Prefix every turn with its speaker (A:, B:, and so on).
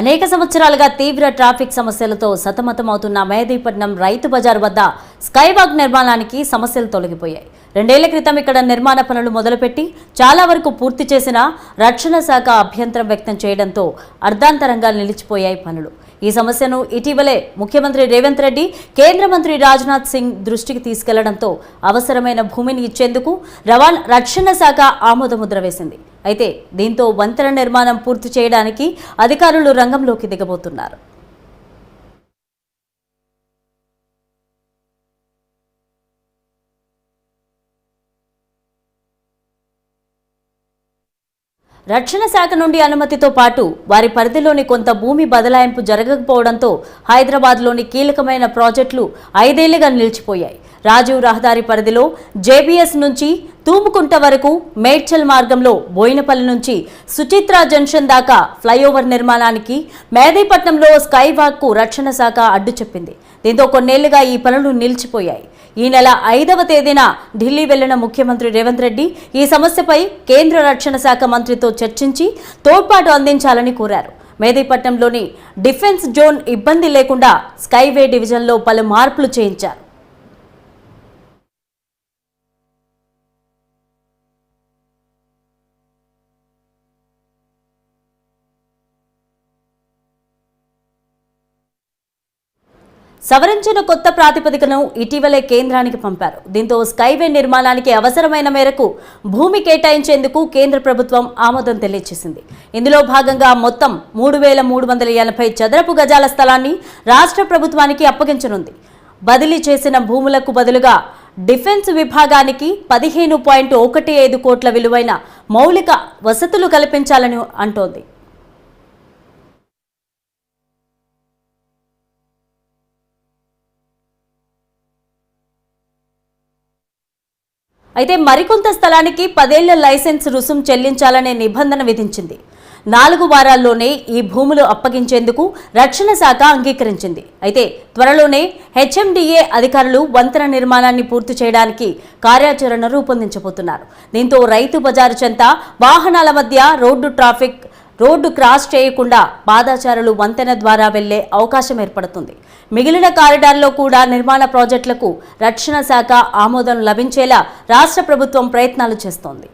A: అనేక సంవత్సరాలుగా తీవ్ర ట్రాఫిక్ సమస్యలతో సతమతమవుతున్న మేదీపట్నం రైతు బజార్ వద్ద స్కైవాక్ నిర్మాణానికి సమస్యలు తొలగిపోయాయి. రెండేళ్ళ క్రితం ఇక్కడ నిర్మాణ పనులు మొదలుపెట్టి చాలా వరకు పూర్తి చేసిన రక్షణ శాఖ అభ్యంతరం వ్యక్తం చేయడంతో అర్ధాంతరంగా నిలిచిపోయాయి పనులు. ఈ సమస్యను ఇటీవలే ముఖ్యమంత్రి రేవంత్ రెడ్డి కేంద్ర మంత్రి రాజ్నాథ్ సింగ్ దృష్టికి తీసుకెళ్ళడంతో అవసరమైన భూమిని ఇచ్చేందుకు రవాణా రక్షణ శాఖ ఆమోదముద్ర వేసింది. అయితే దీంతో వంతెన నిర్మాణం పూర్తి చేయడానికి అధికారులు రంగంలోకి దిగబోతున్నారు. రక్షణ శాఖ నుండి అనుమతితో పాటు వారి పరిధిలోని కొంత భూమి బదలాయింపు జరగకపోవడంతో హైదరాబాద్లోని కీలకమైన ప్రాజెక్టులు ఐదేళ్ళుగా నిలిచిపోయాయి. రాజీవ్ రహదారి పరిధిలో జేబీఎస్ నుంచి తూముకుంట వరకు మేడ్చల్ మార్గంలో బోయినపల్లి నుంచి సుచిత్ర జంక్షన్ దాకా ఫ్లైఓవర్ నిర్మాణానికి మేదీపట్నంలో స్కైవాక్కు రక్షణ శాఖ అడ్డు చెప్పింది దీంతో కొన్నేళ్ళుగా ఈ పనులు నిలిచిపోయాయి. ఈ నెల ఐదవ తేదీన ఢిల్లీ వెళ్ళిన ముఖ్యమంత్రి రేవంత్ రెడ్డి ఈ సమస్యపై కేంద్ర రక్షణ శాఖ మంత్రితో చర్చించి తోడ్పాటు అందించాలని కోరారు. మేదీపట్నంలోని డిఫెన్స్ జోన్ ఇబ్బంది లేకుండా స్కైవే డివిజన్లో పలు మార్పులు చేయించారు. సవరించిన కొత్త ప్రాతిపదికను ఇటీవలే కేంద్రానికి పంపారు. దీంతో స్కైవే నిర్మాణానికి అవసరమైన మేరకు భూమి కేటాయించేందుకు కేంద్ర ప్రభుత్వం ఆమోదం తెలియజేసింది. ఇందులో భాగంగా మొత్తం మూడు వేల మూడు వందల ఎనభై చదరపు గజాల స్థలాన్ని రాష్ట్ర ప్రభుత్వానికి అప్పగించనుంది. బదిలీ చేసిన భూములకు బదులుగా డిఫెన్స్ విభాగానికి పదిహేను పాయింట్ ఒకటి ఐదు కోట్ల విలువైన మౌలిక వసతులు కల్పించాలని అంటోంది. అయితే మరికొంత స్థలానికి పదేళ్ళ లైసెన్స్ రుసుం చెల్లించాలనే నిబంధన విధించింది. నాలుగు వారాల్లోనే ఈ భూములు అప్పగించేందుకు రక్షణ శాఖ అంగీకరించింది. అయితే త్వరలోనే హెచ్ఎండిఏ అధికారులు వంతెన నిర్మాణాన్ని పూర్తి చేయడానికి కార్యాచరణ రూపొందించబోతున్నారు. దీంతో రైతు బజారు చెంత వాహనాల మధ్య రోడ్డు ట్రాఫిక్ రోడ్డు క్రాస్ చేయకుండా పాదాచారులు వంతెన ద్వారా వెళ్ళే అవకాశం ఏర్పడుతుంది. మిగిలిన కారిడార్లో కూడా నిర్మాణ ప్రాజెక్టులకు రక్షణ శాఖ ఆమోదం లభించేలా రాష్ట్ర ప్రభుత్వం ప్రయత్నాలు చేస్తోంది.